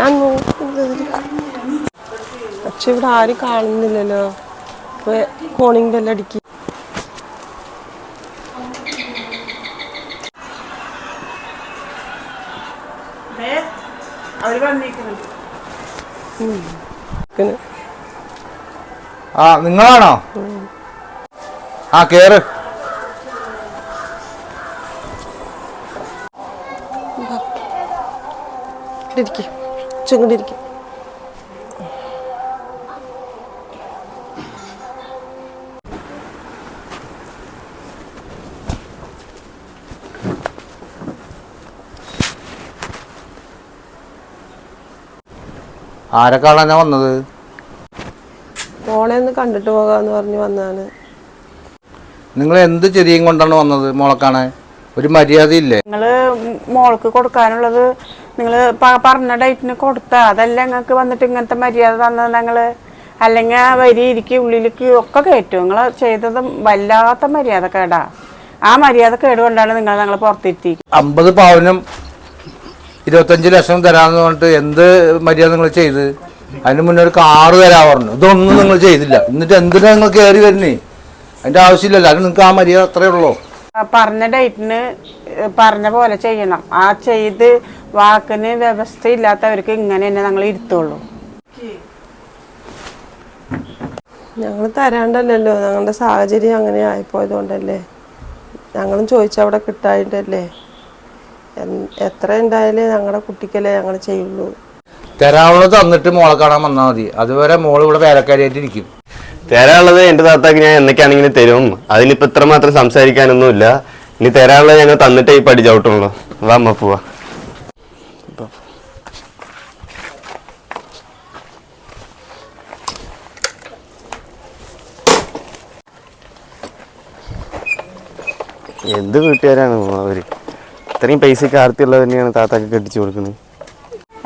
അങ്ങോട്ട് പക്ഷെ ഇവിടെ ആരും കാണുന്നില്ലല്ലോ. കോണിംഗ് ബെല്ലടിക്ക് ആ നിങ്ങളാണോ? ആ കേറ്. ഇരിക്കും. ചെങ്ങോട്ടിരിക്കും ആരെ കാണാനാ വന്നത്? മോളെ ഒന്ന് കണ്ടിട്ട് പോകാന്ന് പറഞ്ഞ് വന്നാണ് നിങ്ങൾ എന്ത് ചെറിയ കൊണ്ടാണ് വന്നത് മോളെ കാണാൻ? ഒരു മര്യാദയില്ലേ? നിങ്ങൾ മോൾക്ക് കൊടുക്കാനുള്ളത് നിങ്ങൾ പറഞ്ഞ ഡേറ്റിന് കൊടുത്ത. അതല്ല ഞങ്ങൾക്ക് വന്നിട്ട് ഇങ്ങനത്തെ മര്യാദ തന്നത് ഞങ്ങൾ അല്ലെങ്കിൽ ആ വരി ഇരിക്കും ഉള്ളിലേക്ക് ഒക്കെ കയറ്റും. നിങ്ങൾ ചെയ്തത് വല്ലാത്ത മര്യാദ കേടാ. ആ മര്യാദ കേടുകൊണ്ടാണ് നിങ്ങൾ ഞങ്ങൾ പുറത്തിരുത്തി അമ്പത് പവനും ഇരുപത്തഞ്ച് ലക്ഷം തരാമെന്ന് പറഞ്ഞിട്ട് എന്ത് മര്യാദ നിങ്ങൾ ചെയ്ത്? അതിന് മുന്നേ ഒരു കാറ് തരാ പറഞ്ഞു. ഇതൊന്നും നിങ്ങൾ ചെയ്തില്ല. എന്നിട്ട് എന്തിനാ നിങ്ങൾ കയറി വരുന്നേ? അതിന്റെ ആവശ്യമില്ലല്ലോ. അത് നിങ്ങൾക്ക് ആ മര്യാദ അത്രേ ഉള്ളൂ? പറഞ്ഞ ഡേറ്റിന് പറഞ്ഞ പോലെ ചെയ്യണം. ആ ചെയ്ത് വാക്കിന് വ്യവസ്ഥ ഇല്ലാത്തവർക്ക് ഇങ്ങനെ തന്നെ ഞങ്ങൾ ഇരുത്തുള്ളൂ. ഞങ്ങൾ തരാണ്ടല്ലോ ഞങ്ങളുടെ സാഹചര്യം അങ്ങനെ ആയിപ്പോയതുകൊണ്ടല്ലേ. ഞങ്ങളും ചോദിച്ചവിടെ കിട്ടായിട്ടല്ലേ. എത്ര ഉണ്ടായാലേ ഞങ്ങളുടെ കുട്ടിക്കല്ലേ ഞങ്ങൾ ചെയ്യുള്ളൂ. തരാവുള്ളത് തന്നിട്ട് മോളെ കാണാൻ വന്നാൽ മതി. അതുവരെ മോൾ ഇവിടെ വേലക്കാരിയായിട്ട് ഇരിക്കും തരാനുള്ളത് എന്റെ താത്താക്ക് ഞാൻ എന്നൊക്കെയാണെങ്കിലും തരും. അതിനിപ്പോ ഇത്ര മാത്രം സംസാരിക്കാനൊന്നും ഇല്ല ഇനി തരാനുള്ളത് ഞങ്ങൾ തന്നിട്ടേ ഈ പടി ചവിട്ടുള്ളൂ. വാ അമ്മ പോവാ. എന്ത് വീട്ടുകാരാണ് അവർ? ഇത്രയും പൈസക്ക് ആർത്തിയുള്ളത് തന്നെയാണ് താത്താക്ക് കെട്ടിച്ചു കൊടുക്കുന്നത്.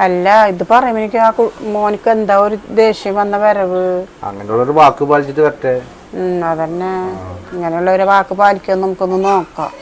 അല്ല ഇത് പറയുമ്പോ എനിക്ക് ആ മോനിക്ക് എന്താ ഒരു ദേഷ്യം വന്ന വരവ്? അങ്ങനെയുള്ള ഒരു വാക്ക് പാലിച്ചിട്ട് വരട്ടെ. അതന്നെ. ഇങ്ങനെയുള്ള ഒരു വാക്ക് പാലിക്കാൻ നമുക്കൊന്ന് നോക്കാം.